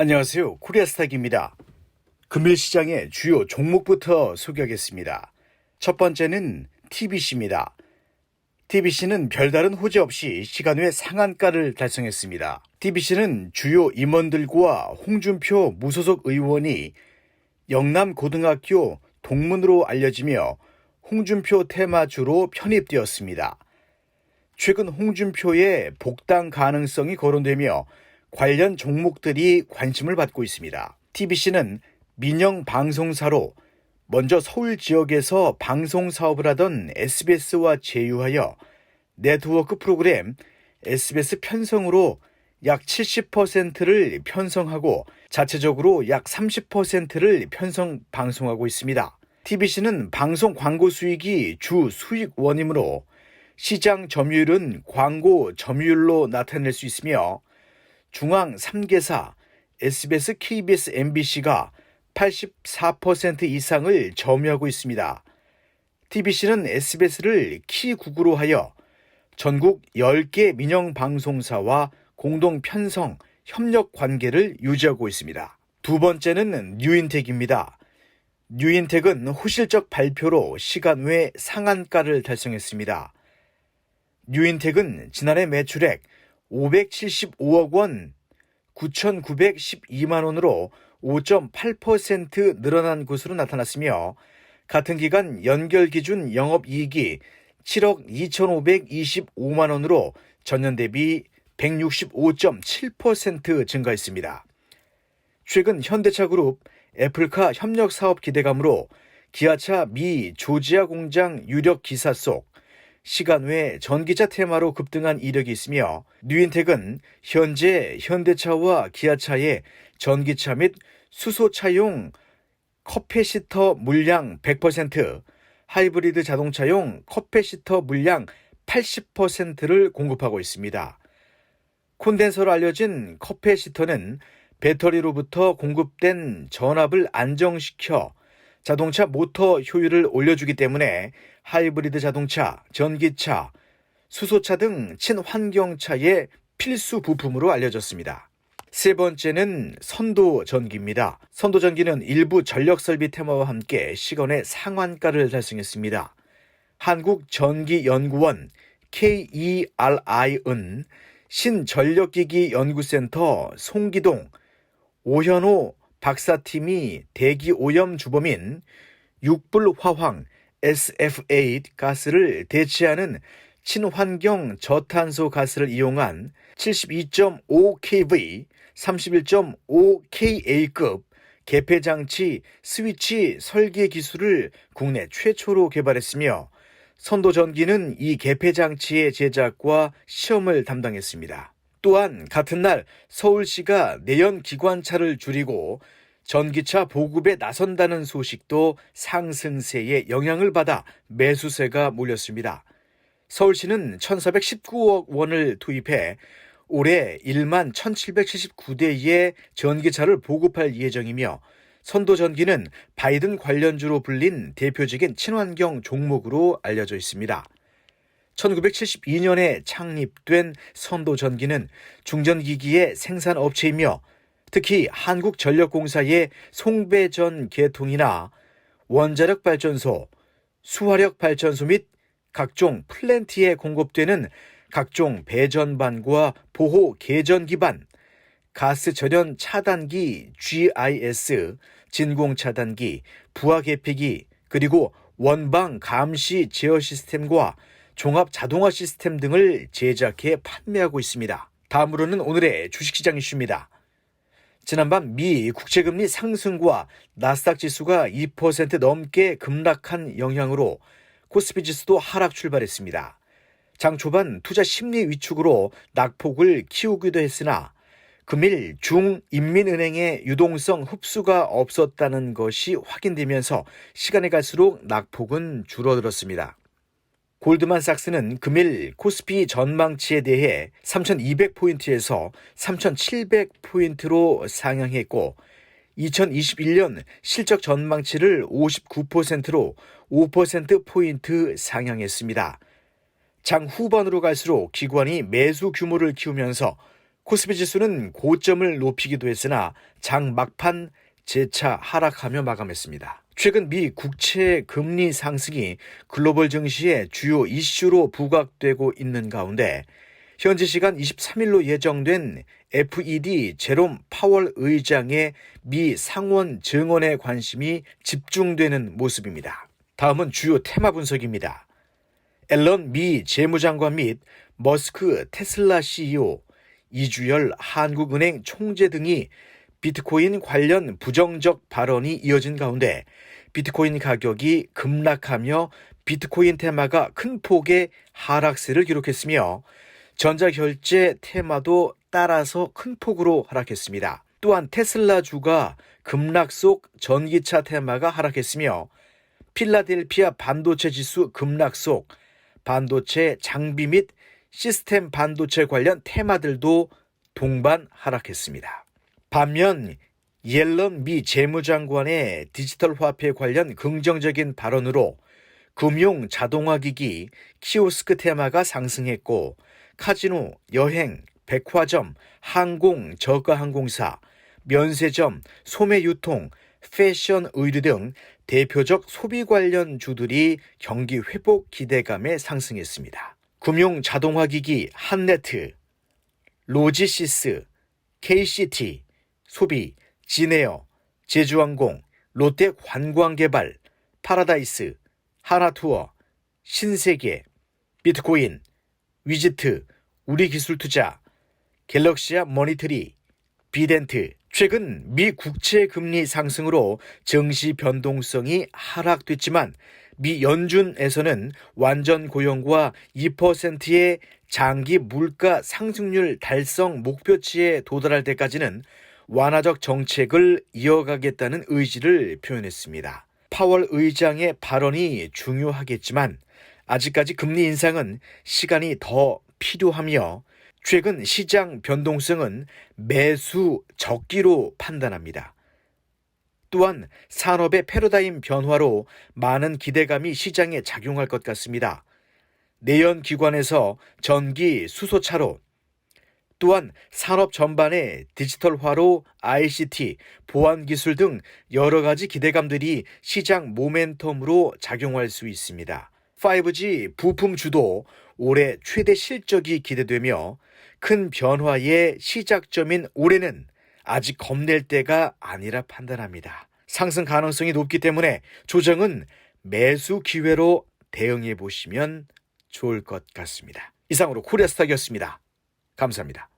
안녕하세요. 코리아스탁입니다. 금일 시장의 주요 종목부터 소개하겠습니다. 첫 번째는 TBC입니다. TBC는 별다른 호재 없이 시간 외 상한가를 달성했습니다. TBC는 주요 임원들과 홍준표 무소속 의원이 영남 고등학교 동문으로 알려지며 홍준표 테마주로 편입되었습니다. 최근 홍준표의 복당 가능성이 거론되며 관련 종목들이 관심을 받고 있습니다. TBC는 민영 방송사로 먼저 서울 지역에서 방송 사업을 하던 SBS와 제휴하여 네트워크 프로그램 SBS 편성으로 약 70%를 편성하고 자체적으로 약 30%를 편성 방송하고 있습니다. TBC는 방송 광고 수익이 주 수익 원이므로 시장 점유율은 광고 점유율로 나타낼 수 있으며 중앙 3개사 SBS, KBS, MBC가 84% 이상을 점유하고 있습니다. TBC는 SBS를 키국으로 하여 전국 10개 민영 방송사와 공동 편성, 협력 관계를 유지하고 있습니다. 두 번째는 뉴인텍입니다. 뉴인텍은 호실적 발표로 시간 외 상한가를 달성했습니다. 뉴인텍은 지난해 매출액 575억 원 9,912만 원으로 5.8% 늘어난 것으로 나타났으며 같은 기간 연결 기준 영업 이익이 7억 2,525만 원으로 전년 대비 165.7% 증가했습니다. 최근 현대차 그룹 애플카 협력 사업 기대감으로 기아차 미 조지아 공장 유력 기사 속 시간 외 전기차 테마로 급등한 이력이 있으며 뉴인텍은 현재 현대차와 기아차의 전기차 및 수소차용 커패시터 물량 100%, 하이브리드 자동차용 커패시터 물량 80%를 공급하고 있습니다. 콘덴서로 알려진 커패시터는 배터리로부터 공급된 전압을 안정시켜 자동차 모터 효율을 올려주기 때문에 하이브리드 자동차, 전기차, 수소차 등 친환경차의 필수 부품으로 알려졌습니다. 세 번째는 선도 전기입니다. 선도 전기는 일부 전력 설비 테마와 함께 시간의 상한가를 달성했습니다. 한국전기연구원 KERI은 신전력기기 연구센터 송기동 오현호 박사팀이 대기 오염 주범인 육불화황 SF8 가스를 대체하는 친환경 저탄소 가스를 이용한 72.5kV, 31.5kA급 개폐장치 스위치 설계 기술을 국내 최초로 개발했으며 선도 전기는 이 개폐장치의 제작과 시험을 담당했습니다. 또한 같은 날 서울시가 내연 기관차를 줄이고 전기차 보급에 나선다는 소식도 상승세에 영향을 받아 매수세가 몰렸습니다. 서울시는 1,419억 원을 투입해 올해 1만 1,779대의 전기차를 보급할 예정이며 선도 전기는 바이든 관련주로 불린 대표적인 친환경 종목으로 알려져 있습니다. 1972년에 창립된 선도전기는 중전기기의 생산업체이며 특히 한국전력공사의 송배전 계통이나 원자력 발전소, 수화력 발전소 및 각종 플랜트에 공급되는 각종 배전반과 보호 개전 기반, 가스 절연 차단기 GIS, 진공 차단기, 부하 개폐기, 그리고 원방 감시 제어 시스템과 종합 자동화 시스템 등을 제작해 판매하고 있습니다. 다음으로는 오늘의 주식시장 이슈입니다. 지난밤 미 국채금리 상승과 나스닥 지수가 2% 넘게 급락한 영향으로 코스피 지수도 하락 출발했습니다. 장 초반 투자 심리 위축으로 낙폭을 키우기도 했으나 금일 중인민은행의 유동성 흡수가 없었다는 것이 확인되면서 시간이 갈수록 낙폭은 줄어들었습니다. 골드만삭스는 금일 코스피 전망치에 대해 3,200포인트에서 3,700포인트로 상향했고 2021년 실적 전망치를 59%로 5%포인트 상향했습니다. 장 후반으로 갈수록 기관이 매수 규모를 키우면서 코스피 지수는 고점을 높이기도 했으나 장 막판 재차 하락하며 마감했습니다. 최근 미 국채 금리 상승이 글로벌 증시의 주요 이슈로 부각되고 있는 가운데 현지 시간 23일로 예정된 FED 제롬 파월 의장의 미 상원 증언에 관심이 집중되는 모습입니다. 다음은 주요 테마 분석입니다. 앨런 미 재무장관 및 머스크 테슬라 CEO, 이주열 한국은행 총재 등이 비트코인 관련 부정적 발언이 이어진 가운데 비트코인 가격이 급락하며 비트코인 테마가 큰 폭의 하락세를 기록했으며 전자결제 테마도 따라서 큰 폭으로 하락했습니다. 또한 테슬라 주가 급락 속 전기차 테마가 하락했으며 필라델피아 반도체 지수 급락 속 반도체 장비 및 시스템 반도체 관련 테마들도 동반 하락했습니다. 반면 옐런 미 재무장관의 디지털 화폐 관련 긍정적인 발언으로 금융 자동화 기기 키오스크 테마가 상승했고 카지노, 여행, 백화점, 항공, 저가 항공사, 면세점, 소매 유통, 패션, 의류 등 대표적 소비 관련 주들이 경기 회복 기대감에 상승했습니다. 금융 자동화 기기 한네트, 로지시스, KCT, 소비, 진에어, 제주항공, 롯데 관광개발, 파라다이스, 하나투어, 신세계, 비트코인, 위지트, 우리기술투자, 갤럭시아 머니터리, 비덴트, 최근 미 국채 금리 상승으로 증시 변동성이 하락됐지만 미 연준에서는 완전 고용과 2%의 장기 물가 상승률 달성 목표치에 도달할 때까지는 완화적 정책을 이어가겠다는 의지를 표현했습니다. 파월 의장의 발언이 중요하겠지만 아직까지 금리 인상은 시간이 더 필요하며 최근 시장 변동성은 매수 적기로 판단합니다. 또한 산업의 패러다임 변화로 많은 기대감이 시장에 작용할 것 같습니다. 내연 기관에서 전기 수소차로 또한 산업 전반의 디지털화로 ICT, 보안 기술 등 여러 가지 기대감들이 시장 모멘텀으로 작용할 수 있습니다. 5G 부품 주도 올해 최대 실적이 기대되며 큰 변화의 시작점인 올해는 아직 겁낼 때가 아니라 판단합니다. 상승 가능성이 높기 때문에 조정은 매수 기회로 대응해 보시면 좋을 것 같습니다. 이상으로 코리아스탁이었습니다. 감사합니다.